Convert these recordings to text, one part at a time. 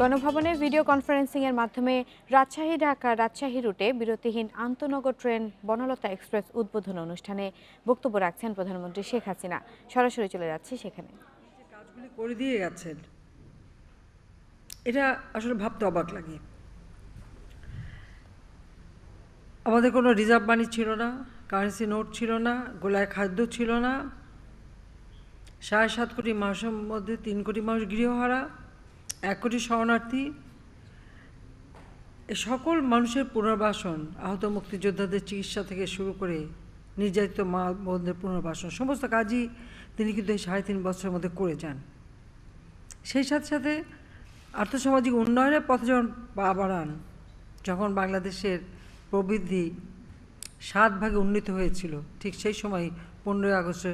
গণভবনে video conferencing এর মাধ্যমে রাজশাহী, ঢাকা রাজশাহী রুটে বিরতিহীন আন্তনগর ট্রেন বনলতা এক্সপ্রেস উদ্বোধন অনুষ্ঠানে বক্তব্য রাখছেন প্রধানমন্ত্রী শেখ হাসিনা। সরাসরি চলে যাচ্ছে সেখানে। কাজগুলি করে দিয়ে গেছেন, এটা আসলে ভাবতে অবাক লাগে। আমাদের কোনো রিজার্ভ মানি ছিল না, কারেন্সি নোট ছিল না, গোলায় খাদ্য ছিল না। সাড়ে সাত কোটি মানুষের মধ্যে তিন কোটি মানুষ গৃহহারা। এক কোটি শরণার্থী। সকল মানুষের পুনর্বাসন, আহত মুক্তিযোদ্ধাদের চিকিৎসা থেকে শুরু করে নির্যাতিত মা বোনদের পুনর্বাসন, সমস্ত কাজই তিনি কিন্তু এই সাড়ে তিন বছরের মধ্যে করে যান। সেই সাথে সাথে আর্থসামাজিক উন্নয়নের পথে যখন পা বাড়ান, যখন বাংলাদেশের প্রবৃদ্ধি সাত ভাগে উন্নীত হয়েছিল, ঠিক সেই সময় পনেরোই আগস্টে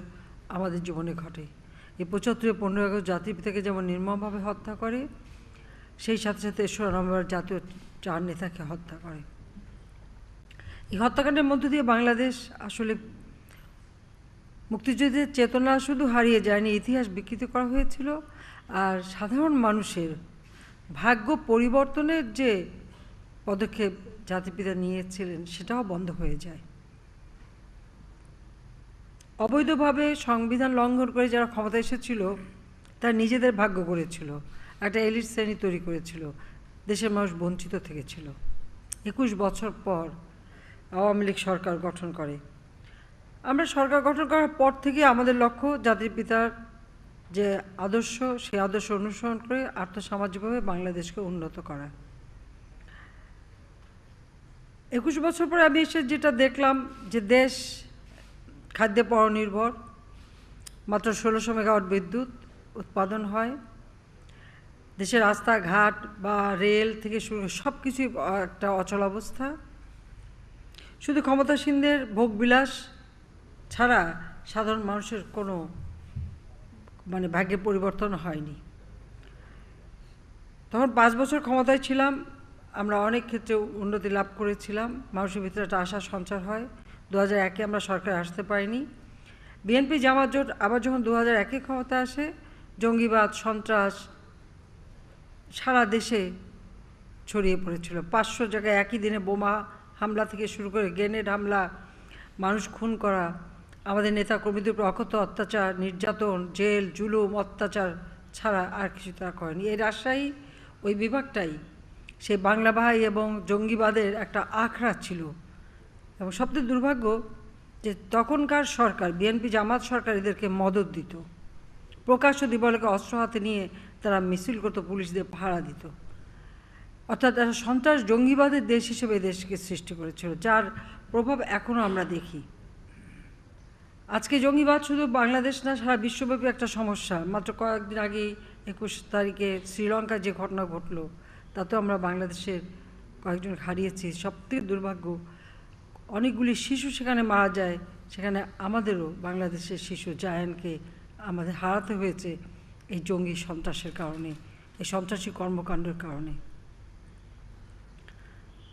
আমাদের জীবনে ঘটে। এই পঁচাত্তরে পনেরোই আগস্ট জাতির পিতাকে যেমন নির্মমভাবে হত্যা করে, সেই সাথে সাথে তেসরা নভেম্বর জাতীয় চার নেতাকে হত্যা করে। এই হত্যাকাণ্ডের মধ্য দিয়ে বাংলাদেশ আসলে মুক্তিযুদ্ধের চেতনা শুধু হারিয়ে যায়নি, ইতিহাস বিকৃত করা হয়েছিল। আর সাধারণ মানুষের ভাগ্য পরিবর্তনের যে পদক্ষেপ জাতিপিতা নিয়েছিলেন, সেটাও বন্ধ হয়ে যায়। অবৈধভাবে সংবিধান লঙ্ঘন করে যারা ক্ষমতা এসেছিল, তারা নিজেদের ভাগ্য করেছিল একটা এলিট শ্রেণি তৈরি করেছিল, দেশের মানুষ বঞ্চিত থেকেছিল। একুশ বছর পর আওয়ামী লীগ সরকার গঠন করে। আমরা সরকার গঠন করার পর থেকে আমাদের লক্ষ্য জাতির পিতার যে আদর্শ, সেই আদর্শ অনুসরণ করে আর্থসামাজিকভাবে বাংলাদেশকে উন্নত করা। একুশ বছর পরে আমি এসে যেটা দেখলাম যে দেশ খাদ্যে পরনির্ভর, মাত্র ষোলোশো মেগাওয়াট বিদ্যুৎ উৎপাদন হয়। দেশের রাস্তাঘাট বা রেল থেকে শুরু সব কিছুই একটা অচল অবস্থা। শুধু ক্ষমতাসীনদের ভোগবিলাস ছাড়া সাধারণ মানুষের কোনো মানে ভাগ্যে পরিবর্তন হয়নি। তখন পাঁচ বছর ক্ষমতায় ছিলাম, আমরা অনেক ক্ষেত্রে উন্নতি লাভ করেছিলাম, মানুষের ভিতরে একটা আশা সঞ্চার হয়। দু হাজার একে আমরা সরকারে আসতে পারিনি। বিএনপি জামাত জোট আবার যখন দু হাজার একে ক্ষমতা আসে, জঙ্গিবাদ, সন্ত্রাস সারা দেশে ছড়িয়ে পড়েছিল। পাঁচশো জায়গায় একই দিনে বোমা হামলা থেকে শুরু করে গ্রেনেড হামলা, মানুষ খুন করা, আমাদের নেতাকর্মীদের উপর অকথ্য অত্যাচার, নির্যাতন, জেল, জুলুম, অত্যাচার ছাড়া আর কিছু তারা করেনি। এই রাজশাহী, ওই বিভাগটাই, সেই বাংলা ভাই এবং জঙ্গিবাদের একটা আখড়া ছিল। এবং সবচেয়ে দুর্ভাগ্য যে তখনকার সরকার, বিএনপি জামাত সরকার এদেরকে মদত দিত। প্রকাশ্য দিবলকে অস্ত্র হাতে নিয়ে তারা মিছিল করতো পুলিশদের ভাড়া দিত। অর্থাৎ তারা সন্ত্রাস জঙ্গিবাদের দেশ হিসেবে দেশকে সৃষ্টি করেছিল, যার প্রভাব এখনও আমরা দেখি। আজকে জঙ্গিবাদ শুধু বাংলাদেশ না, সারা বিশ্বব্যাপী একটা সমস্যা। মাত্র কয়েকদিন আগেই একুশ তারিখে শ্রীলঙ্কার যে ঘটনা ঘটলো, তাতেও আমরা বাংলাদেশের কয়েকজন হারিয়েছি। সবথেকে দুর্ভাগ্য অনেকগুলি শিশু সেখানে মারা যায়, সেখানে আমাদেরও বাংলাদেশের শিশু জায়ানকে আমাদের হারাতে হয়েছে এই জঙ্গি সন্ত্রাসের কারণে, এই সন্ত্রাসী কর্মকাণ্ডের কারণে।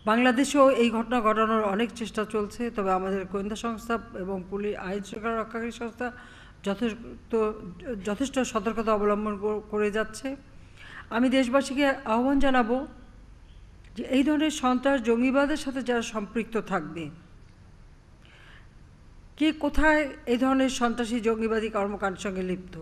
বাংলাদেশেও এই ঘটনা ঘটানোর অনেক চেষ্টা চলছে, তবে আমাদের গোয়েন্দা সংস্থা এবং পুলিশ, আইন শৃঙ্খলা রক্ষাকারী সংস্থা যথেষ্ট যথেষ্ট সতর্কতা অবলম্বন করে যাচ্ছে। আমি দেশবাসীকে আহ্বান জানাব যে এই ধরনের সন্ত্রাস জঙ্গিবাদের সাথে যারা সম্পৃক্ত থাকবে, কে কোথায় এই ধরনের সন্ত্রাসী জঙ্গিবাদী কর্মকাণ্ডের সঙ্গে লিপ্ত?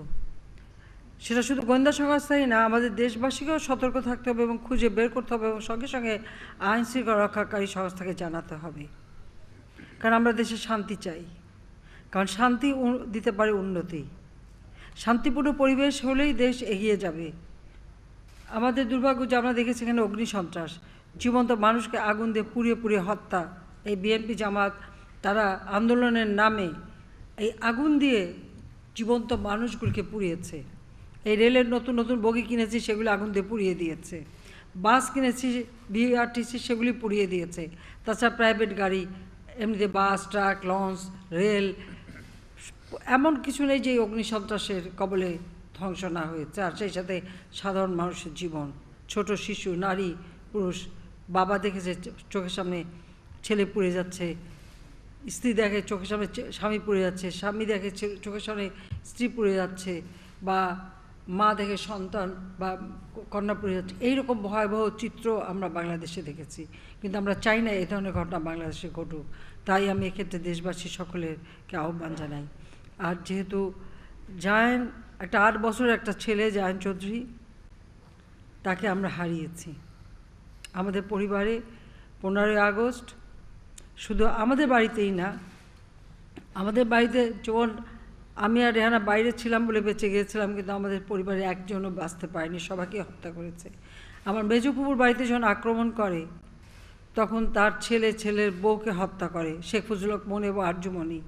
সেটা শুধু গোয়েন্দা সংস্থাই না, আমাদের দেশবাসীকেও সতর্ক থাকতে হবে এবং খুঁজে বের করতে হবে এবং সঙ্গে সঙ্গে আইন শৃঙ্খলা রক্ষাকারী সংস্থাকে জানাতে হবে। কারণ আমরা দেশে শান্তি চাই। কারণ শান্তি দিতে পারে উন্নতি। শান্তিপূর্ণ পরিবেশ হলেই দেশ এগিয়ে যাবে। আমাদের দুর্ভাগ্য যে আমরা দেখেছি এখানে অগ্নি সন্ত্রাস। জীবন্ত মানুষকে আগুন দিয়ে পুড়িয়ে পুড়িয়ে হত্যা। এই বিএনপি জামাত, তারা আন্দোলনের নামে এই আগুন দিয়ে জীবন্ত মানুষগুলিকে পুড়িয়েছে। এই রেলের নতুন নতুন বগি কিনেছি, সেগুলি আগুন দিয়ে পুড়িয়ে দিয়েছে। বাস কিনেছি বিআরটিসি সেগুলি পুড়িয়ে দিয়েছে। তাছাড়া প্রাইভেট গাড়ি, এমনিতে বাস, ট্রাক লঞ্চ রেল এমন কিছু নেই যে অগ্নি সন্ত্রাসের কবলে ধ্বংস না হয়েছে। আর সেই সাথে সাধারণ মানুষের জীবন, ছোট শিশু, নারী, পুরুষ বাবা দেখেছে চোখের সামনে ছেলে পুড়ে যাচ্ছে, স্ত্রী দেখে চোখের সামনে স্বামী পুড়ে যাচ্ছে, স্বামী দেখে চোখের সামনে স্ত্রী পুড়ে যাচ্ছে বা মা দেখে সন্তান বা কন্যা পড়ে যাচ্ছে। এইরকম ভয়াবহ চিত্র আমরা বাংলাদেশে দেখেছি। কিন্তু আমরা চাই না এই ধরনের ঘটনা বাংলাদেশে ঘটুক। তাই আমি এক্ষেত্রে দেশবাসী সকলেরকে আহ্বান জানাই। আর যেহেতু জায়ন, একটা আট বছরের একটা ছেলে, জায়ন চৌধুরী, তাকে আমরা হারিয়েছি। আমাদের পরিবারে পনেরোই আগস্ট। শুধু আমাদের বাড়িতেই না, আমাদের বাড়িতে যেমন আমি আর রেহানা বাইরে ছিলাম বলে বেঁচে গিয়েছিলাম, কিন্তু আমাদের পরিবারে একজনও বাঁচতে পারেনি, সবাইকে হত্যা করেছে। আমার মেজপুকুর বাড়িতে যখন আক্রমণ করে, তখন তার ছেলে, ছেলের বউকে হত্যা করে, শেখ ফজলুল হক মনি এবং আর্যমণি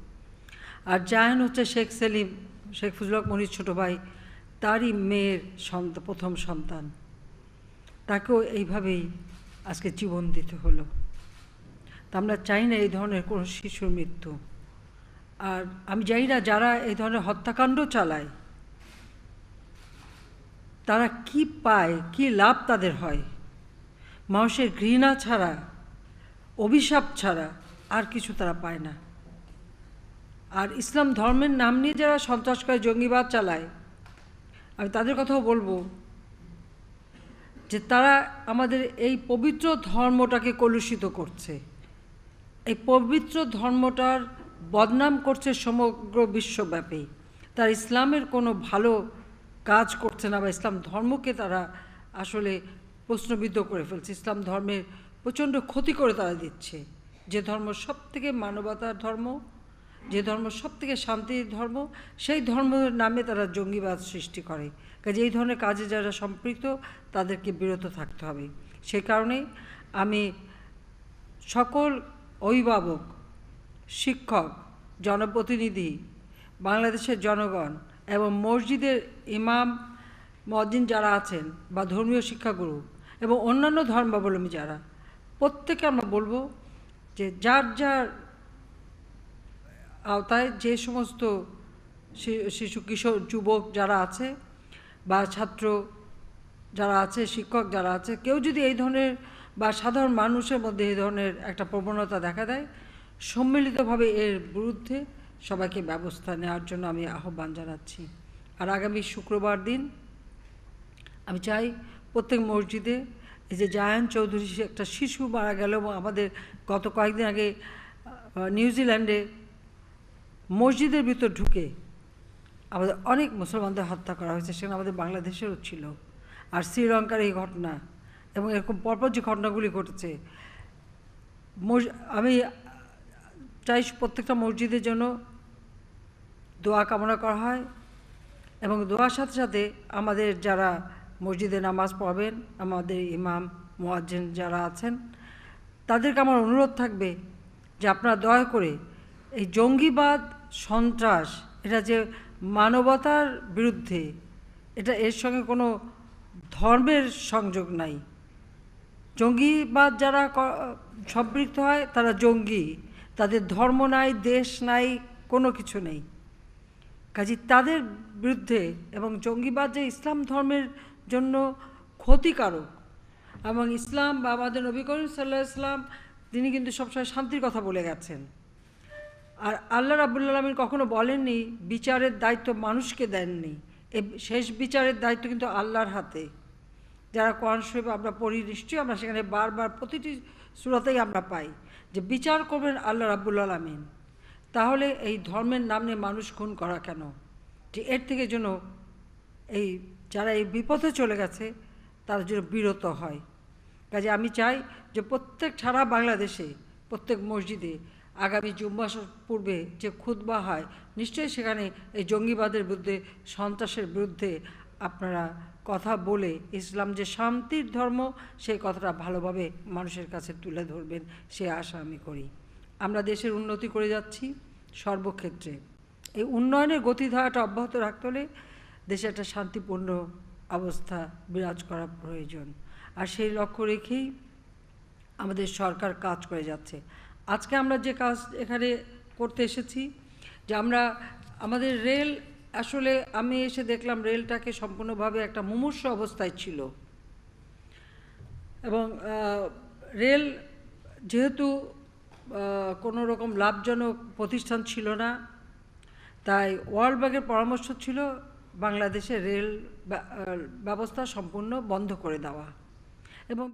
আর জায়ান হচ্ছে শেখ সেলিম, শেখ ফজলক মনির ছোটো ভাই, তারই মেয়ের সন্তান, প্রথম সন্তান। তাকেও এইভাবেই আজকে জীবন দিতে হলো। তা আমরা চাই না এই ধরনের কোনো শিশুর মৃত্যু। আর আমি জানি না যারা এই ধরনের হত্যাকাণ্ড চালায়, তারা কি পায়, কি লাভ তাদের হয়? মানুষের ঘৃণা ছাড়া, অভিশাপ ছাড়া আর কিছু তারা পায় না। আর ইসলাম ধর্মের নাম নিয়ে যারা সন্ত্রাস করে জঙ্গিবাদ চালায়, আমি তাদের কথাও বলব যে তারা আমাদের এই পবিত্র ধর্মটাকে কলুষিত করছে। এই পবিত্র ধর্মটার বদনাম করছে সমগ্র বিশ্বব্যাপী। তার ইসলামের কোনো ভালো কাজ করছে না বা ইসলাম ধর্মকে তারা আসলে প্রশ্নবিদ্ধ করে ফেলছে। ইসলাম ধর্মের প্রচণ্ড ক্ষতি করে তারা দিচ্ছে। যে ধর্ম সব থেকে মানবতার ধর্ম যে ধর্ম সব থেকে শান্তির ধর্ম, সেই ধর্মের নামে তারা জঙ্গিবাদ সৃষ্টি করে। কাজে এই ধরনের কাজে যারা সম্পৃক্ত, তাদেরকে বিরত থাকতে হবে। সেই কারণে আমি সকল অভিভাবক, শিক্ষক, জনপ্রতিনিধি, বাংলাদেশের জনগণ এবং মসজিদের ইমাম মদিন যারা আছেন বা ধর্মীয় শিক্ষাগুরু এবং অন্যান্য ধর্মাবলম্বী যারা প্রত্যেকে আমরা বলব যে যার যার আওতায় যে সমস্ত শিশু, কিশোর, যুবক যারা আছে বা ছাত্র যারা আছে, শিক্ষক যারা আছে, কেউ যদি এই ধরনের বা সাধারণ মানুষের মধ্যে এই ধরনের একটা প্রবণতা দেখা দেয়, সম্মিলিতভাবে এর বিরুদ্ধে সবাইকে ব্যবস্থা নেওয়ার জন্য আমি আহ্বান জানাচ্ছি। আর আগামী শুক্রবার দিন আমি চাই প্রত্যেক মসজিদে এই যে জায়ান চৌধুরী একটা শিশু মারা গেল এবং আমাদের গত কয়েকদিন আগে নিউজিল্যান্ডে মসজিদের ভিতর ঢুকে আমাদের অনেক মুসলমানদের হত্যা করা হয়েছে, সেখানে আমাদের বাংলাদেশেরও ছিল। আর শ্রীলঙ্কার এই ঘটনা এবং এরকম পরপর যে ঘটনাগুলি ঘটেছে আমি চাই প্রত্যেকটা মসজিদের জন্য দোয়া কামনা করা হয় এবং দোয়ার সাথে সাথে আমাদের যারা মসজিদে নামাজ পড়বেন, আমাদের ইমাম, মোয়াজ্জেন যারা আছেন, তাদেরকে আমার অনুরোধ থাকবে যে আপনারা দয়া করে এই জঙ্গিবাদ, সন্ত্রাস, এটা যে মানবতার বিরুদ্ধে, এটা এর সঙ্গে কোনো ধর্মের সংযোগ নাই। জঙ্গিবাদ যারা সম্পৃক্ত হয়, তারা জঙ্গি। তাদের ধর্ম নাই, দেশ নাই, কোনো কিছু নেই। কাজে তাদের বিরুদ্ধে এবং জঙ্গিবাদ যে ইসলাম ধর্মের জন্য ক্ষতিকারক, এবং ইসলাম বা আমাদের নবী করিম সাল্লাহ ইসলাম তিনি কিন্তু সবসময় শান্তির কথা বলে গেছেন। আর আল্লাহ রাবুল আলমিন কখনো বলেননি, বিচারের দায়িত্ব মানুষকে দেননি। এ শেষ বিচারের দায়িত্ব কিন্তু আল্লাহর হাতে। যারা কোরআন শরীফ আমরা পড়ি, নিশ্চয়ই আমরা সেখানে বারবার প্রতিটি সুরাতেই আমরা পাই যে বিচার করবেন আল্লাহ রাবুল আলমিন। তাহলে এই ধর্মের নাম নিয়ে মানুষ খুন করা কেন? যে এর থেকে যেন এই যারা এই বিপথে চলে গেছে, তারা যেন বিরত হয়। কাজে আমি চাই যে প্রত্যেক সারা বাংলাদেশে, প্রত্যেক মসজিদে আগামী জুম্মাসের পূর্বে যে খুতবা হয়, নিশ্চয়ই সেখানে এই জঙ্গিবাদের বিরুদ্ধে, সন্ত্রাসের বিরুদ্ধে আপনারা কথা বলে ইসলাম যে শান্তির ধর্ম, সেই কথাটা ভালোভাবে মানুষের কাছে তুলে ধরবেন, সে আশা আমি করি। আমরা দেশের উন্নতি করে যাচ্ছি সর্বক্ষেত্রে। এই উন্নয়নের গতিধারাটা অব্যাহত রাখতে হলে দেশে একটা শান্তিপূর্ণ অবস্থা বিরাজ করা প্রয়োজন। আর সেই লক্ষ্য রেখেই আমাদের সরকার কাজ করে যাচ্ছে। আজকে আমরা যে কাজ এখানে করতে এসেছি, যে আমরা আমাদের রেল, আসলে আমি এসে দেখলাম রেলটাকে সম্পূর্ণভাবে একটা মুমূর্ষ অবস্থায় ছিল। এবং রেল যেহেতু কোনো রকম লাভজনক প্রতিষ্ঠান ছিল না, তাই ওয়ার্ল্ড ব্যাংকের পরামর্শ ছিল বাংলাদেশে রেল ব্যবস্থা সম্পূর্ণ বন্ধ করে দেওয়া। এবং